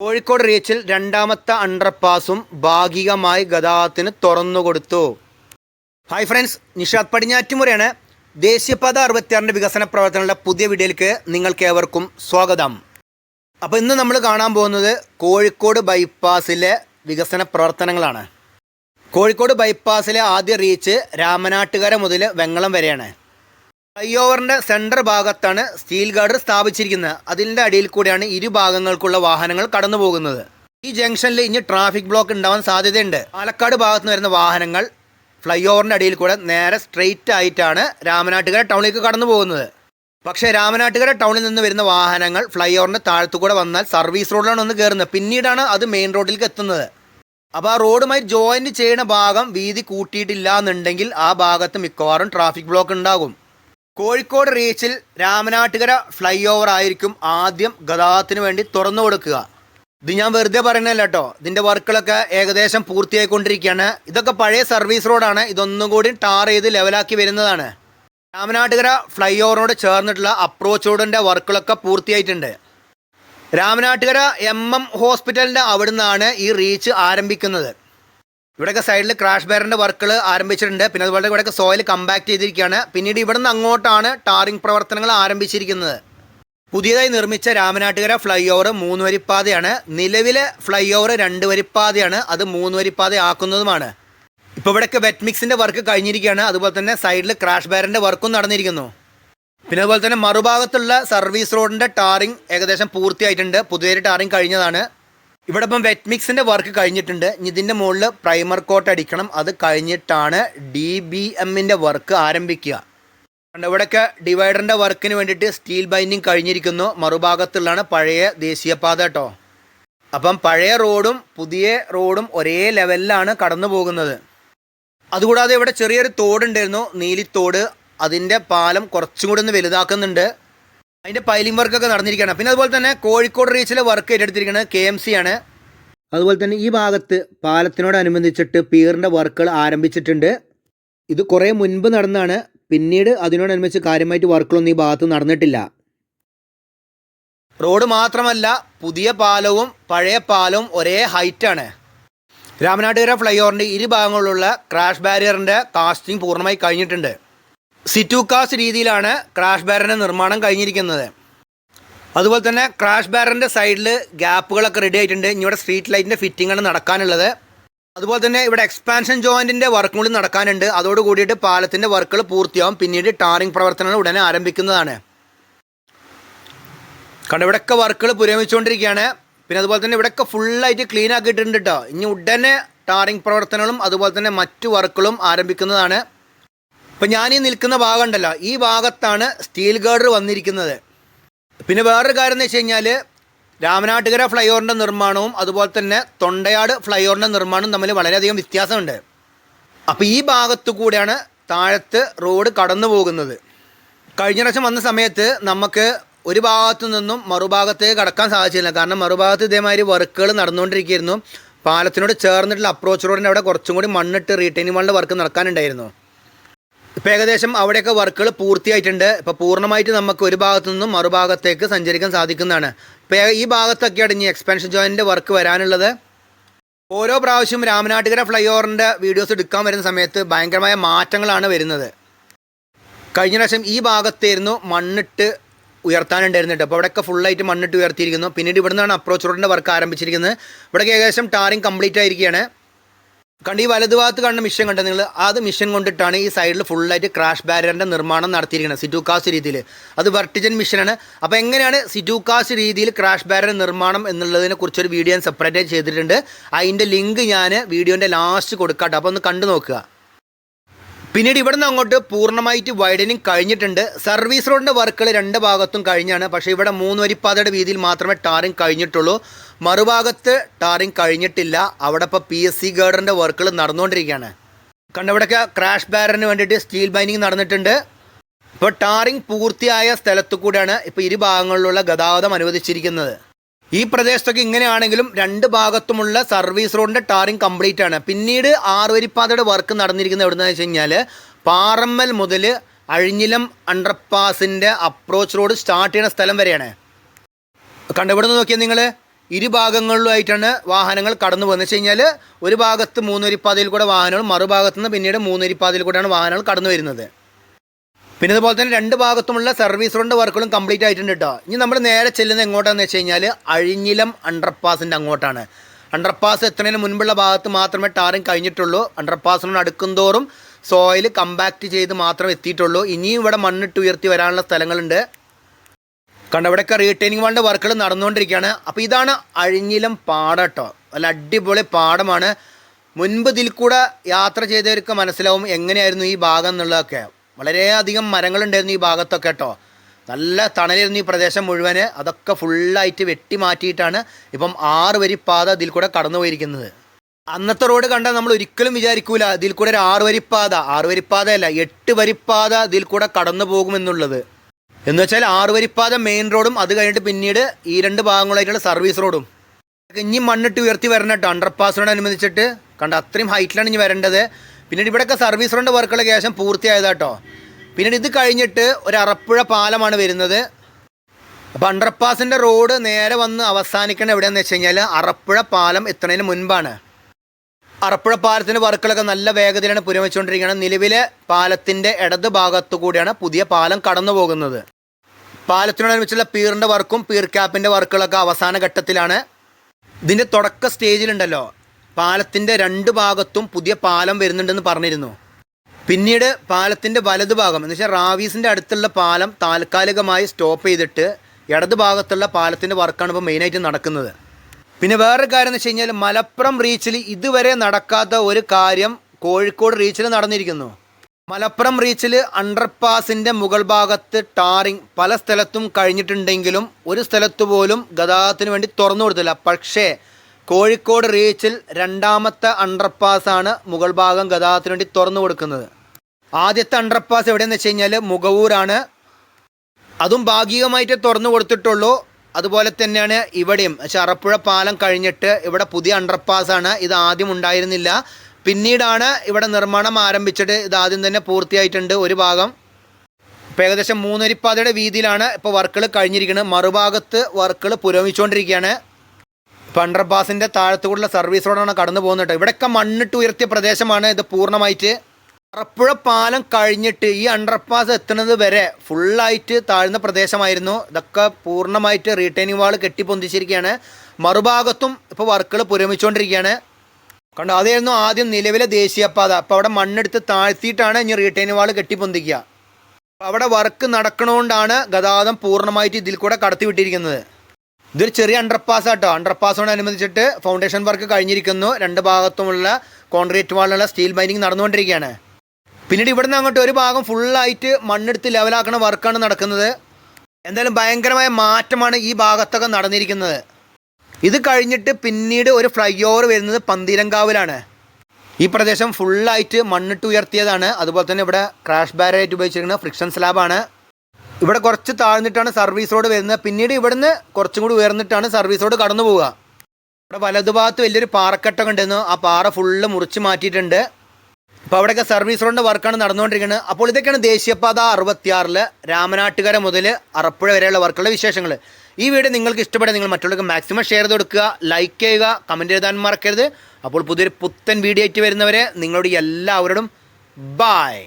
കോഴിക്കോട് റീച്ചിൽ രണ്ടാമത്തെ അണ്ടർപാസും ഭാഗികമായി ഗതാഗതത്തിന് തുറന്നുകൊടുത്തു ഹായ് ഫ്രണ്ട്സ് നിഷാദ് പടിഞ്ഞാറ്റുമുറയാണ്. ദേശീയപാത അറുപത്തിയാറിന്റെ വികസന പ്രവർത്തനങ്ങളുടെ പുതിയ വീഡിയോയിലേക്ക് നിങ്ങൾക്ക് ഏവർക്കും സ്വാഗതം. അപ്പോൾ ഇന്ന് നമ്മൾ കാണാൻ പോകുന്നത് കോഴിക്കോട് ബൈപ്പാസിലെ വികസന പ്രവർത്തനങ്ങളാണ്. കോഴിക്കോട് ബൈപ്പാസിലെ ആദ്യ റീച്ച് രാമനാട്ടുകര മുതൽ വെങ്ങളം വരെയാണ്. ഫ്ലൈ സെന്റർ ഭാഗത്താണ് സ്റ്റീൽ ഗാർഡർ സ്ഥാപിച്ചിരിക്കുന്നത്. അതിന്റെ അടിയിൽ കൂടിയാണ് ഇരു ഭാഗങ്ങൾക്കുള്ള വാഹനങ്ങൾ കടന്നു പോകുന്നത് ഈ ജംഗ്ഷനിൽ ഇനി ട്രാഫിക് ബ്ലോക്ക് ഉണ്ടാവാൻ സാധ്യതയുണ്ട്. പാലക്കാട് ഭാഗത്ത് വരുന്ന വാഹനങ്ങൾ ഫ്ലൈ ഓവറിന്റെ അടിയിൽ കൂടെ നേരെ സ്ട്രെയിറ്റ് ആയിട്ടാണ് രാമനാട്ടുകര ടൗണിലേക്ക് കടന്നു പോകുന്നത് പക്ഷേ രാമനാട്ടുകര ടൗണിൽ നിന്ന് വരുന്ന വാഹനങ്ങൾ ഫ്ലൈ താഴത്തു കൂടെ വന്നാൽ സർവീസ് റോഡിലാണ് ഒന്ന് കയറുന്നത്. പിന്നീടാണ് അത് മെയിൻ റോഡിലേക്ക് എത്തുന്നത്. അപ്പോൾ ആ റോഡുമായി ജോയിന്റ് ചെയ്യുന്ന ഭാഗം വീതി കൂട്ടിയിട്ടില്ല എന്നുണ്ടെങ്കിൽ ആ ഭാഗത്ത് മിക്കവാറും ട്രാഫിക് ബ്ലോക്ക് ഉണ്ടാകും. കോഴിക്കോട് റീച്ചിൽ രാമനാട്ടുകര ഫ്ലൈ ഓവർ ആയിരിക്കും ആദ്യം ഗതാഗതത്തിന് വേണ്ടി തുറന്നു കൊടുക്കുക. ഇത് ഞാൻ വെറുതെ പറയണല്ലോ കേട്ടോ. ഇതിന്റെ വർക്കുകളൊക്കെ ഏകദേശം പൂർത്തിയായിക്കൊണ്ടിരിക്കുകയാണ്. ഇതൊക്കെ പഴയ സർവീസ് റോഡാണ്. ഇതൊന്നും കൂടി ടാർ ചെയ്ത് ലെവലാക്കി വരുന്നതാണ്. രാമനാട്ടുകര ഫ്ലൈ ഓവറിനോട് ചേർന്നിട്ടുള്ള അപ്രോച്ച് റോഡിന്റെ വർക്കുകളൊക്കെ പൂർത്തിയായിട്ടുണ്ട്. രാമനാട്ടുകര എം എം ഹോസ്പിറ്റലിന്റെ അവിടുന്നാണ് ഈ റീച്ച് ആരംഭിക്കുന്നത്. ഇവിടെയൊക്കെ സൈഡിൽ ക്രാഷ് ബാരിന്റെ വർക്കുകൾ ആരംഭിച്ചിട്ടുണ്ട്. പിന്നെ അതുപോലെ ഇവിടെയൊക്കെ സോയിൽ കമ്പാക്ട് ചെയ്തിരിക്കുകയാണ്. പിന്നീട് ഇവിടെ നിന്ന് അങ്ങോട്ടാണ് ടാറിംഗ് പ്രവർത്തനങ്ങൾ ആരംഭിച്ചിരിക്കുന്നത്. പുതിയതായി നിർമ്മിച്ച രാമനാട്ടുകര ഫ്ലൈ ഓവർ മൂന്ന് വരിപ്പാതയാണ്. നിലവിലെ ഫ്ലൈ ഓവർ രണ്ട് വരിപ്പാതയാണ്. അത് മൂന്ന് വരിപ്പാത ആക്കുന്നതുമാണ് ഇപ്പോൾ ഇവിടെയൊക്കെ വെറ്റ് മിക്സിന്റെ വർക്ക് കഴിഞ്ഞിരിക്കുകയാണ്. അതുപോലെ തന്നെ സൈഡിൽ ക്രാഷ് ബാരിന്റെ വർക്കും നടന്നിരിക്കുന്നു. പിന്നെ അതുപോലെ തന്നെ മറുഭാഗത്തുള്ള സർവീസ് റോഡിന്റെ ടാറിംഗ് ഏകദേശം പൂർത്തിയായിട്ടുണ്ട്. പുതിയൊരു ടാറിംഗ് കഴിഞ്ഞതാണ്. ഇവിടെ ഇപ്പം വെറ്റ് മിക്സിന്റെ വർക്ക് കഴിഞ്ഞിട്ടുണ്ട്. ഇതിന്റെ മുകളിൽ പ്രൈമർ കോട്ട് അടിക്കണം. അത് കഴിഞ്ഞിട്ടാണ് ഡി ബി എമ്മിന്റെ വർക്ക് ആരംഭിക്കുക. ഇവിടെയൊക്കെ ഡിവൈഡറിന്റെ വർക്കിന് വേണ്ടിയിട്ട് സ്റ്റീൽ ബൈൻഡിങ് കഴിഞ്ഞിരിക്കുന്നു. മറുഭാഗത്തുള്ളതാണ് പഴയ ദേശീയപാത കേട്ടോ അപ്പം പഴയ റോഡും പുതിയ റോഡും ഒരേ ലെവലിലാണ് കടന്നു പോകുന്നത്. അതുകൂടാതെ ഇവിടെ ചെറിയൊരു തോടുണ്ടായിരുന്നു. നീലിത്തോട്. അതിന്റെ പാലം കുറച്ചും കൂടി ഒന്ന് വലുതാക്കുന്നുണ്ട്. അതിന്റെ പൈലിംഗ് വർക്കൊക്കെ നടന്നിരിക്കുകയാണ്. പിന്നെ അതുപോലെ തന്നെ കോഴിക്കോട് റീച്ചിലെ വർക്ക് ഏറ്റെടുത്തിരിക്കുന്നത് കെ എം സി ആണ്. അതുപോലെ തന്നെ ഈ ഭാഗത്ത് പാലത്തിനോടനുബന്ധിച്ചിട്ട് പീറിന്റെ വർക്കുകൾ ആരംഭിച്ചിട്ടുണ്ട്. ഇത് കുറേ മുൻപ് നടന്നാണ്. പിന്നീട് അതിനോടനുബന്ധിച്ച് കാര്യമായിട്ട് വർക്കുകളൊന്നും ഈ ഭാഗത്ത് നടന്നിട്ടില്ല. റോഡ് മാത്രമല്ല പുതിയ പാലവും പഴയ പാലവും ഒരേ ഹൈറ്റാണ് രാമനാട്ടുകര ഫ്ലൈ ഓവറിന്റെ ഇരു ഭാഗങ്ങളിലുള്ള ക്രാഷ് ബാരിയറിന്റെ കാസ്റ്റിംഗ് പൂർണമായി കഴിഞ്ഞിട്ടുണ്ട്. സിറ്റു കാസ് രീതിയിലാണ് ക്രാഷ് ബാരറിന്റെ നിർമ്മാണം കഴിഞ്ഞിരിക്കുന്നത്. അതുപോലെ തന്നെ ക്രാഷ് ബാരറിന്റെ സൈഡിൽ ഗ്യാപ്പുകളൊക്കെ റെഡി ആയിട്ടുണ്ട്. ഇനി ഇവിടെ സ്ട്രീറ്റ് ലൈറ്റിന്റെ ഫിറ്റിംഗ് ആണ് നടക്കാനുള്ളത്. അതുപോലെ തന്നെ ഇവിടെ എക്സ്പാൻഷൻ ജോയിന്റിന്റെ വർക്കും കൂടി നടക്കാനുണ്ട്. അതോട് കൂടിയിട്ട് പാലത്തിന്റെ വർക്കുകൾ പൂർത്തിയാവും. പിന്നീട് ടാറിംഗ് പ്രവർത്തനങ്ങൾ ഉടനെ ആരംഭിക്കുന്നതാണ്. കണ്ട ഇവിടെയൊക്കെ വർക്കുകൾ പുരോഗമിച്ചുകൊണ്ടിരിക്കുകയാണ്. പിന്നെ അതുപോലെ തന്നെ ഇവിടെയൊക്കെ ഫുള്ളായിട്ട് ക്ലീൻ ആക്കിയിട്ടുണ്ട് കേട്ടോ ഇനി ഉടനെ ടാറിംഗ് പ്രവർത്തനങ്ങളും അതുപോലെ തന്നെ മറ്റു വർക്കുകളും ആരംഭിക്കുന്നതാണ്. ഇപ്പം ഈ നിൽക്കുന്ന ഭാഗം ഉണ്ടല്ലോ ഈ ഭാഗത്താണ് സ്റ്റീൽ ഗാർഡർ വന്നിരിക്കുന്നത്. പിന്നെ വേറൊരു കാര്യം എന്ന് വെച്ച് കഴിഞ്ഞാൽ രാമനാട്ടുകര ഫ്ലൈ ഓവറിന്റെ നിർമ്മാണവും അതുപോലെ തന്നെ തൊണ്ടയാട് ഫ്ലൈ ഓവറിന്റെ നിർമ്മാണവും തമ്മിൽ വളരെയധികം വ്യത്യാസമുണ്ട്. അപ്പോൾ ഈ ഭാഗത്തു കൂടെയാണ് താഴത്ത് റോഡ് കടന്നു പോകുന്നത്. കഴിഞ്ഞ പ്രാവശ്യം വന്ന സമയത്ത് നമുക്ക് ഒരു ഭാഗത്തു നിന്നും മറുഭാഗത്തേക്ക് കടക്കാൻ സാധിച്ചില്ല. കാരണം മറുഭാഗത്ത് ഇതേമാതിരി വർക്കുകൾ നടന്നുകൊണ്ടിരിക്കുകയായിരുന്നു. പാലത്തിനോട് ചേർന്നിട്ടുള്ള അപ്രോച്ച് റോഡിന്റെ അവിടെ കുറച്ചും കൂടി മണ്ണിട്ട് റീട്ടൈനിങ് വാളിന്റെ വർക്ക് നടക്കാനുണ്ടായിരുന്നു. ഇപ്പോൾ ഏകദേശം അവിടെയൊക്കെ വർക്കുകൾ പൂർത്തിയായിട്ടുണ്ട്. ഇപ്പോൾ പൂർണമായിട്ട് നമുക്ക് ഒരു ഭാഗത്തു നിന്നും മറുഭാഗത്തേക്ക് സഞ്ചരിക്കാൻ സാധിക്കുന്നതാണ്. ഇപ്പോൾ ഈ ഭാഗത്തൊക്കെയാണ് ഇനി എക്സ്പെൻഷൻ ജോയിന്റെ വർക്ക് വരാനുള്ളത്. ഓരോ പ്രാവശ്യം രാമനാട്ടുകര ഫ്ലൈ ഓവറിന്റെ വീഡിയോസ് എടുക്കാൻ വരുന്ന സമയത്ത് ഭയങ്കരമായ മാറ്റങ്ങളാണ് വരുന്നത്. കഴിഞ്ഞ പ്രാവശ്യം ഈ ഭാഗത്തായിരുന്നു മണ്ണിട്ട് ഉയർത്താനുണ്ടായിരുന്നുണ്ട് അപ്പോൾ അവിടെയൊക്കെ ഫുള്ളായിട്ട് മണ്ണിട്ട് ഉയർത്തിയിരിക്കുന്നു. പിന്നീട് ഇവിടുന്നാണ് അപ്രോച്ച് റോഡിന്റെ വർക്ക് ആരംഭിച്ചിരിക്കുന്നത്. ഇവിടേക്ക് ഏകദേശം ടാറിങ് കംപ്ലീറ്റ് ആയിരിക്കുകയാണ്. കണ്ട് ഈ വലതുഭാഗത്ത് കാണുന്ന മിഷൻ കണ്ട നിങ്ങൾ? അത് മിഷൻ കൊണ്ടിട്ടാണ് ഈ സൈഡിൽ ഫുള്ളായിട്ട് ക്രാഷ് ബാരിയറിന്റെ നിർമ്മാണം നടത്തിയിരിക്കുന്നത് സിറ്റൂക്കാസ് രീതിയിൽ അത് വെർട്ടിജൻ മിഷനാണ് അപ്പോൾ എങ്ങനെയാണ് സിറ്റൂക്കാസ് രീതിയിൽ ക്രാഷ് ബാരിയർ നിർമ്മാണം എന്നുള്ളതിനെ കുറിച്ചൊരു വീഡിയോ ഞാൻ സെപ്പറേറ്റ് ചെയ്തിട്ടുണ്ട്. അതിന്റെ ലിങ്ക് ഞാൻ വീഡിയോന്റെ ലാസ്റ്റ് കൊടുക്കാട്ടോ. അപ്പോൾ ഒന്ന് കണ്ടു നോക്കുക. പിന്നീട് ഇവിടുന്ന് അങ്ങോട്ട് പൂർണമായിട്ട് വൈഡനിങ് കഴിഞ്ഞിട്ടുണ്ട്. സർവീസ് റോഡിന്റെ വർക്കുകൾ രണ്ട് ഭാഗത്തും കഴിഞ്ഞാണ്. പക്ഷേ ഇവിടെ മൂന്ന് വരിപ്പാതയുടെ വീതിയിൽ മാത്രമേ ടാറിങ് കഴിഞ്ഞിട്ടുള്ളൂ. മറുഭാഗത്ത് ടാറിങ് കഴിഞ്ഞിട്ടില്ല. അവിടെ ഇപ്പോൾ പി എസ് സി ഗേഡറിന്റെ വർക്കുകൾ നടന്നുകൊണ്ടിരിക്കുകയാണ്. കണ്ട ഇവിടെ ക്രാഷ് ബാരറിന് വേണ്ടിയിട്ട് സ്റ്റീൽ ബൈനിങ് നടന്നിട്ടുണ്ട്. ഇപ്പോൾ ടാറിങ് പൂർത്തിയായ സ്ഥലത്തു കൂടെയാണ് ഇപ്പോൾ ഇരുഭാഗങ്ങളിലുള്ള ഗതാഗതം അനുവദിച്ചിരിക്കുന്നത്. ഈ പ്രദേശത്തൊക്കെ ഇങ്ങനെയാണെങ്കിലും രണ്ട് ഭാഗത്തുമുള്ള സർവീസ് റോഡിന്റെ ടാറിങ് കംപ്ലീറ്റ് ആണ്. പിന്നീട് ആറുവരിപ്പാതയുടെ വർക്ക് നടന്നിരിക്കുന്നത് എവിടെയെന്ന് വെച്ച് കഴിഞ്ഞാൽ പാറമ്മൽ മുതൽ അഴിഞ്ഞിലം അണ്ടർപാസിന്റെ അപ്രോച്ച് റോഡ് സ്റ്റാർട്ട് ചെയ്യുന്ന സ്ഥലം വരെയാണ്. കണ്ടുപിടുന്ന് നോക്കിയാൽ നിങ്ങൾ ഇരുഭാഗങ്ങളിലുമായിട്ടാണ് വാഹനങ്ങൾ കടന്നു പോകുന്നത്. വെച്ച് കഴിഞ്ഞാൽ ഒരു ഭാഗത്ത് മൂന്നുവരിപ്പാതയിൽ കൂടെ വാഹനങ്ങൾ മറുഭാഗത്ത് നിന്ന് പിന്നീട് മൂന്നുവരിപ്പാതയിൽ കൂടെയാണ് വാഹനങ്ങൾ കടന്നു വരുന്നത്. പിന്നെ അതുപോലെ തന്നെ രണ്ട് ഭാഗത്തുമുള്ള സർവീസ് റോഡിന്റെ വർക്കുകളും കംപ്ലീറ്റ് ആയിട്ടുണ്ട് കേട്ടോ ഇനി നമ്മൾ നേരെ ചെല്ലുന്നത് എങ്ങോട്ടാണെന്ന് വെച്ച് കഴിഞ്ഞാൽ അഴിഞ്ഞിലം അണ്ടർപാസിന്റെ അങ്ങോട്ടാണ്. അണ്ടർപാസ് എത്തുന്നതിന് മുൻപുള്ള ഭാഗത്ത് മാത്രമേ ടാറിങ് കഴിഞ്ഞിട്ടുള്ളൂ. അണ്ടർപാസിനോട് അടുക്കുന്തോറും സോയിൽ കമ്പാക്റ്റ് ചെയ്ത് മാത്രം എത്തിയിട്ടുള്ളൂ. ഇനിയും ഇവിടെ മണ്ണിട്ട് ഉയർത്തി വരാനുള്ള സ്ഥലങ്ങളുണ്ട്. കണ്ട ഇവിടെയൊക്കെ റീറ്റെയിനിങ് വാളിന്റെ വർക്കുകൾ നടന്നുകൊണ്ടിരിക്കുകയാണ്. അപ്പോൾ ഇതാണ് അഴിഞ്ഞിലം പാടം കേട്ടോ നല്ല അടിപൊളി പാടമാണ്. മുൻപ് ഇതിൽ കൂടെ യാത്ര ചെയ്തവർക്ക് മനസ്സിലാവും എങ്ങനെയായിരുന്നു ഈ ഭാഗം എന്നുള്ളതൊക്കെ. വളരെയധികം മരങ്ങളുണ്ടായിരുന്നു ഈ ഭാഗത്തൊക്കെ കേട്ടോ. നല്ല തണലായിരുന്നു ഈ പ്രദേശം മുഴുവൻ അതൊക്കെ ഫുള്ളായിട്ട് വെട്ടി മാറ്റിയിട്ടാണ് ഇപ്പം ആറ് വരി പാത ഇതിൽ കൂടെ കടന്നു പോയിരിക്കുന്നത് അന്നത്തെ റോഡ് കണ്ടാൽ നമ്മൾ ഒരിക്കലും വിചാരിക്കൂല ഇതിൽ കൂടെ ഒരു ആറ് വരിപ്പാത ആറ് വരിപ്പാതയല്ല എട്ട് വരിപ്പാത ഇതിൽ കൂടെ കടന്നു പോകുമെന്നുള്ളത്. എന്ന് വെച്ചാൽ ആറ് വരിപ്പാത മെയിൻ റോഡും അത് കഴിഞ്ഞിട്ട് പിന്നീട് ഈ രണ്ട് ഭാഗങ്ങളായിട്ടുള്ള സർവീസ് റോഡും ഇനി മണ്ണിട്ട് ഉയർത്തി വരണം കേട്ടോ. അണ്ടർപാസിനോടനുബന്ധിച്ചിട്ട് കണ്ട അത്രയും ഹൈറ്റിലാണ് ഇനി വരേണ്ടത്. പിന്നീട് ഇവിടെയൊക്കെ സർവീസ് റോഡ് വർക്കുകൾ ഏകദേശം പൂർത്തിയായതാട്ടോ. പിന്നീട് ഇത് കഴിഞ്ഞിട്ട് ഒരു അറപ്പുഴ പാലമാണ് വരുന്നത്. അപ്പോൾ അണ്ടർപാസിന്റെ റോഡ് നേരെ വന്ന് അവസാനിക്കണം എവിടെയാണെന്ന് വെച്ച് കഴിഞ്ഞാൽ അറപ്പുഴ പാലം എത്തുന്നതിന് മുൻപാണ്. അറപ്പുഴ പാലത്തിന്റെ വർക്കുകളൊക്കെ നല്ല വേഗതയിലാണ് പുരോഗമിച്ചുകൊണ്ടിരിക്കുന്നത് നിലവിലെ പാലത്തിന്റെ ഇടത് ഭാഗത്തു കൂടിയാണ് പുതിയ പാലം കടന്നു പോകുന്നത്. പാലത്തിനോടനുബന്ധിച്ചുള്ള പീറിന്റെ വർക്കും പീർ ക്യാപ്പിന്റെ വർക്കുകളൊക്കെ അവസാന ഘട്ടത്തിലാണ്. ഇതിന്റെ തുടക്ക സ്റ്റേജിലുണ്ടല്ലോ പാലത്തിന്റെ രണ്ട് ഭാഗത്തും പുതിയ പാലം വരുന്നുണ്ടെന്ന് പറഞ്ഞിരുന്നു. പിന്നീട് പാലത്തിന്റെ വലത് ഭാഗം എന്ന് വെച്ചാൽ റാവീസിന്റെ അടുത്തുള്ള പാലം താൽക്കാലികമായി സ്റ്റോപ്പ് ചെയ്തിട്ട് ഇടത് ഭാഗത്തുള്ള പാലത്തിന്റെ വർക്കാണ് ഇപ്പോൾ മെയിനായിട്ട് നടക്കുന്നത്. പിന്നെ വേറൊരു കാര്യം എന്ന് വെച്ച് കഴിഞ്ഞാൽ മലപ്പുറം റീച്ചിൽ ഇതുവരെ നടക്കാത്ത ഒരു കാര്യം കോഴിക്കോട് റീച്ചിൽ നടന്നിരിക്കുന്നു. മലപ്പുറം റീച്ചിൽ അണ്ടർപാസിന്റെ മുകൾ ഭാഗത്ത് ടാറിങ് പല സ്ഥലത്തും കഴിഞ്ഞിട്ടുണ്ടെങ്കിലും ഒരു സ്ഥലത്ത് പോലും ഗതാഗതത്തിന് വേണ്ടി തുറന്നു കൊടുത്തില്ല. പക്ഷേ കോഴിക്കോട് റീച്ചിൽ രണ്ടാമത്തെ അണ്ടർപാസാണ് മുകൾ ഭാഗം ഗതാഗതത്തിന് വേണ്ടി തുറന്നു കൊടുക്കുന്നത്. ആദ്യത്തെ അണ്ടർപാസ് എവിടെയെന്ന് വെച്ച് കഴിഞ്ഞാൽ മുഖവൂരാണ് അതും ഭാഗികമായിട്ട് തുറന്നു കൊടുത്തിട്ടുള്ളൂ. അതുപോലെ തന്നെയാണ് ഇവിടെയും. പക്ഷേ അറപ്പുഴ പാലം കഴിഞ്ഞിട്ട് ഇവിടെ പുതിയ അണ്ടർപാസാണ്. ഇത് ആദ്യം ഉണ്ടായിരുന്നില്ല. പിന്നീടാണ് ഇവിടെ നിർമ്മാണം ആരംഭിച്ചിട്ട് ഇത് ആദ്യം തന്നെ പൂർത്തിയായിട്ടുണ്ട് ഒരു ഭാഗം. ഇപ്പോൾ ഏകദേശം മൂന്നരിപ്പാതയുടെ വീതിയിലാണ് ഇപ്പോൾ വർക്കുകൾ കഴിഞ്ഞിരിക്കുന്നത്. മറുഭാഗത്ത് വർക്കുകൾ പുരോഗമിച്ചുകൊണ്ടിരിക്കുകയാണ്. ഇപ്പോൾ അണ്ടർപാസിന്റെ താഴത്തുകൂടുള്ള സർവീസ് റോഡാണ് കടന്നു പോകുന്നത് ഇവിടെയൊക്കെ മണ്ണിട്ട് ഉയർത്തിയ പ്രദേശമാണ് ഇത് പൂർണമായിട്ട്. അറപ്പുഴ പാലം കഴിഞ്ഞിട്ട് ഈ അണ്ടർപാസ് എത്തുന്നത് വരെ ഫുള്ളായിട്ട് താഴ്ന്ന പ്രദേശമായിരുന്നു. ഇതൊക്കെ പൂർണമായിട്ട് റീറ്റൈനിങ് വാൾ കെട്ടിപ്പൊന്തിച്ചിരിക്കുകയാണ്. മറുഭാഗത്തും ഇപ്പോൾ വർക്കുകൾ പുരോഗമിച്ചുകൊണ്ടിരിക്കുകയാണ്. കണ്ടോ അതായിരുന്നു ആദ്യം നിലവിലെ ദേശീയപാത. അപ്പോൾ അവിടെ മണ്ണെടുത്ത് താഴ്ത്തിയിട്ടാണ് ഇനി റീറ്റൈനിങ് വാൾ കെട്ടിപ്പൊന്തിക്കുക. അവിടെ വർക്ക് നടക്കണോണ്ടാണ് ഗതാഗതം പൂർണമായിട്ട് ഇതിൽ കൂടെ കടത്തിവിട്ടിരിക്കുന്നത്. ഇതൊരു ചെറിയ അണ്ടർപാസ് ആട്ടോ. അണ്ടർപാസിനോടനുബന്ധിച്ചിട്ട് ഫൗണ്ടേഷൻ വർക്ക് കഴിഞ്ഞിരിക്കുന്നു. രണ്ട് ഭാഗത്തുമുള്ള കോൺക്രീറ്റ് വാളിലുള്ള സ്റ്റീൽ മൈനിങ് നടന്നുകൊണ്ടിരിക്കുകയാണ്. പിന്നീട് ഇവിടുന്ന് അങ്ങോട്ട് ഒരു ഭാഗം ഫുള്ളായിട്ട് മണ്ണെടുത്ത് ലെവലാക്കുന്ന വർക്കാണ് നടക്കുന്നത്. എന്തായാലും ഭയങ്കരമായ മാറ്റമാണ് ഈ ഭാഗത്തൊക്കെ നടന്നിരിക്കുന്നത്. ഇത് കഴിഞ്ഞിട്ട് പിന്നീട് ഒരു ഫ്ലൈ ഓവർ വരുന്നത് പന്തീരങ്കാവിലാണ്. ഈ പ്രദേശം ഫുള്ളായിട്ട് മണ്ണിട്ട് ഉയർത്തിയതാണ്. അതുപോലെ തന്നെ ഇവിടെ ക്രാഷ് ബാരായിട്ട് ഉപയോഗിച്ചിരിക്കുന്ന ഫ്രിക്ഷൻ സ്ലാബാണ് ഇവിടെ കുറച്ച് താഴ്ന്നിട്ടാണ് സർവീസ് റോഡ് വരുന്നത്. പിന്നീട് ഇവിടുന്ന് കുറച്ചും കൂടി ഉയർന്നിട്ടാണ് സർവീസ് റോഡ് കടന്നു പോവുക. ഇവിടെ വലതുഭാഗത്ത് വലിയൊരു പാറക്കെട്ടൊക്കെ ഉണ്ടായിരുന്നു. ആ പാറ ഫുള്ള് മുറിച്ച് മാറ്റിയിട്ടുണ്ട്. അപ്പോൾ അവിടെയൊക്കെ സർവീസ് റോഡിന്റെ വർക്കാണ് നടന്നുകൊണ്ടിരിക്കുന്നത്. അപ്പോൾ ഇതൊക്കെയാണ് ദേശീയപാത അറുപത്തിയാറിൽ രാമനാട്ടുകര മുതൽ അറപ്പുഴ വരെയുള്ള വർക്കുള്ള വിശേഷങ്ങൾ. ഈ വീഡിയോ നിങ്ങൾക്ക് ഇഷ്ടപ്പെടാൻ നിങ്ങൾ മറ്റുള്ളവർക്ക് മാക്സിമം ഷെയർ ചെയ്ത് കൊടുക്കുക ലൈക്ക് ചെയ്യുക കമന്റ് എഴുതാൻ മറക്കരുത്. അപ്പോൾ പുതിയൊരു പുത്തൻ വീഡിയോ ആയിട്ട് വരുന്നവരെ നിങ്ങളോട് എല്ലാവരോടും ബായ്